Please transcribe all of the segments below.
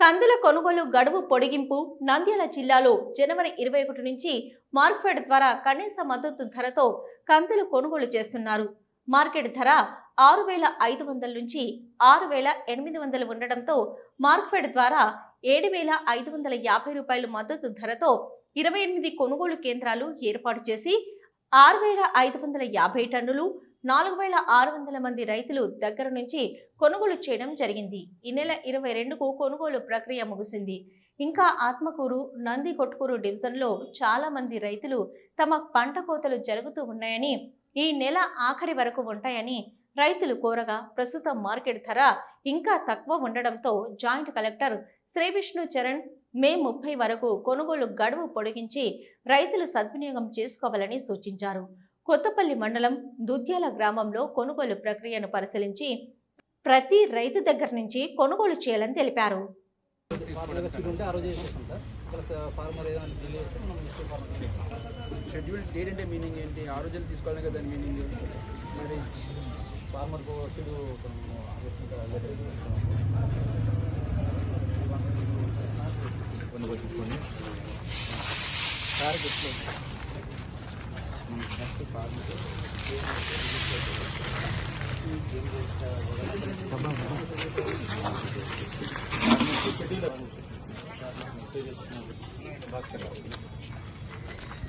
కందుల కొనుగోలు గడువు పొడిగింపు నంద్యాల జిల్లాలో జనవరి ఇరవై ఒకటి నుంచి మార్కెట్ ద్వారా కనీస మద్దతు ధరతో కందులు కొనుగోలు చేస్తున్నారు. మార్కెట్ ధర ఆరు వేల ఐదు వందల నుంచి ఆరు వేల ఎనిమిది వందలు ఉండడంతో మార్కెట్ ద్వారా ఏడు వేల ఐదు వందల యాభై రూపాయల మద్దతు ధరతో ఇరవై ఎనిమిది కొనుగోలు కేంద్రాలు ఏర్పాటు చేసి ఆరు వేల ఐదు వందల యాభై టన్నులు నాలుగు వేల ఆరు వందల మంది రైతులు దగ్గర నుంచి కొనుగోలు చేయడం జరిగింది. ఈ నెల ఇరవై రెండుకు కొనుగోలు ప్రక్రియ ముగిసింది. ఇంకా ఆత్మకూరు నంది కొట్కూరు డివిజన్లో చాలా మంది రైతులు తమ పంట కోతలు జరుగుతూ ఉన్నాయని ఈ నెల ఆఖరి వరకు ఉంటాయని రైతులు కోరగా ప్రస్తుతం మార్కెట్ ధర ఇంకా తక్కువ ఉండడంతో joint collector Shri Vishnu Charan May ముప్పై వరకు కొనుగోలు గడువు పొడిగించి రైతులు సద్వినియోగం చేసుకోవాలని సూచించారు. కొత్తపల్లి మండలం దుద్యాల గ్రామంలో కొనుగోలు ప్రక్రియను పరిశీలించి ప్రతి రైతు దగ్గర నుంచి కొనుగోలు చేయాలని తెలిపారు ఫార్మర్ సీడ్ ఉంటే షెడ్యూల్ డేట్ అంటే మీనింగ్ ఏంటి ఆ రోజులు తీసుకోవాలి కదా దాని మీనింగ్ మరి ఫార్మర్కు అంటే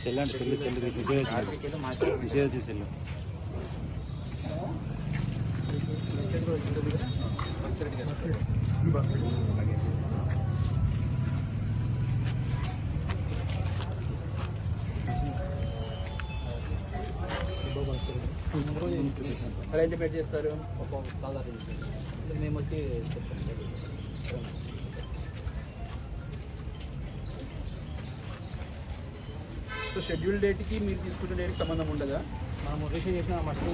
cell cell message message cell message కూడా వచ్చింది కదా ఫస్ట్ రెడీ ఇంటిమేట్ చేస్తారు? మేము వచ్చి సో షెడ్యూల్ డేట్కి మీరు తీసుకున్న డేట్కి సంబంధం ఉండదా? మనం రిసీవ్ చేసిన మస్ట్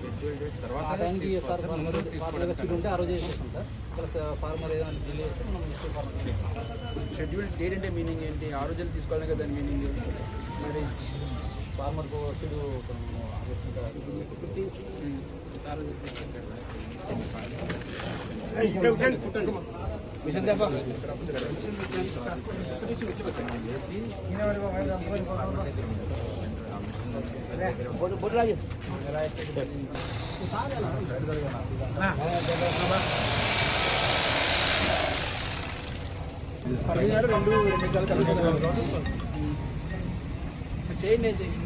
షెడ్యూల్ డేట్ టైంకి సార్ ఉంటే ఆ రోజే చేసేస్తాం సార్. ప్లస్ ఫార్మర్ ఏదైనా డిలే మనం నెక్స్ట్ షెడ్యూల్ డేట్ అంటే మీనింగ్ ఏంటి? ఆ రోజులు తీసుకోవాలి కదా దాని మీనింగ్ మరి ఫార్మర్ సీడు మిషన్ దెబ్బ రెండు రెండు చేయండి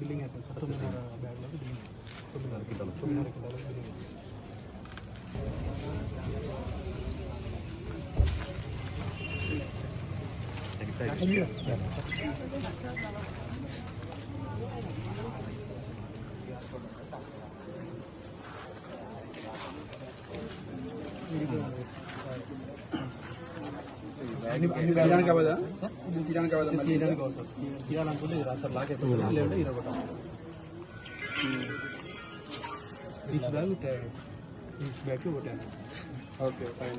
బిల్లింగ్ అయిపోయింది సార్ తొమ్మిదిన్నర బ్యాగ్లో బిల్లింగ్ తొమ్మిదిన్నర కింటాలు తొమ్మిదిన్నర కింటాలు బిల్లింగ్ అన్ని తీయడానికి అవ్వదా తీయడానికి అవ్వదా మళ్ళీ? తీయడానికి అవసరం తీయాలనుకుంటే సార్ లాక్ అయిపోతుంది లేదంటే ఇది ఒకటి. బ్యాగ్ ఒకటి. ఓకే ఫైన్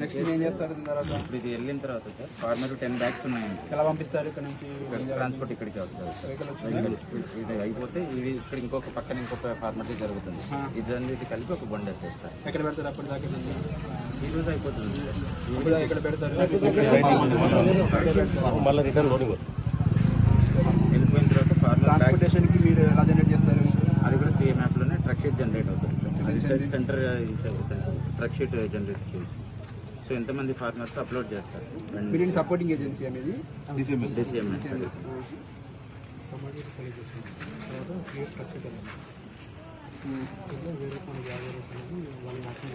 నెక్స్ట్ ఏం చేస్తారు దీని తర్వాత? ఇప్పుడు ఇది వెళ్ళిన తర్వాత సార్ ఫార్మర్ టెన్ బ్యాగ్స్ ఉన్నాయండి. ఎలా పంపిస్తారు ఇక్కడ నుంచి? ట్రాన్స్పోర్ట్ ఇక్కడికి వెహికల్ ఇది అయిపోతే ఇది ఇక్కడ ఇంకొక పక్కన ఇంకొక ఫార్మర్టీ జరుగుతుంది. ఇది కలిపి ఒక బండి ఎక్కడ పెడతారు అప్పటి దాకా ఈ రోజు అయిపోతుంది పెడతారు? మళ్ళీ రిటర్న్ లోడింగ్ వెళ్ళిపోయిన తర్వాత ఫార్మర్ బ్యాగ్స్ ట్రాన్స్పోర్టేషన్కి మీరు ఎలా జనరేట్ చేస్తారు? అది కూడా సేమ్ యాప్లోనే ట్రక్ షీట్ జనరేట్ అవుతుంది సార్. సెంటర్ అవుతుంది షీట్ జనరేట్ చేయొచ్చు సో ఎంతమంది ఫార్మర్స్ అప్లోడ్ చేస్తారు? మీరు సపోర్టింగ్ ఏజెన్సీ అనేది? డిసిఎంఎస్ వేరే వాళ్ళు మాత్రం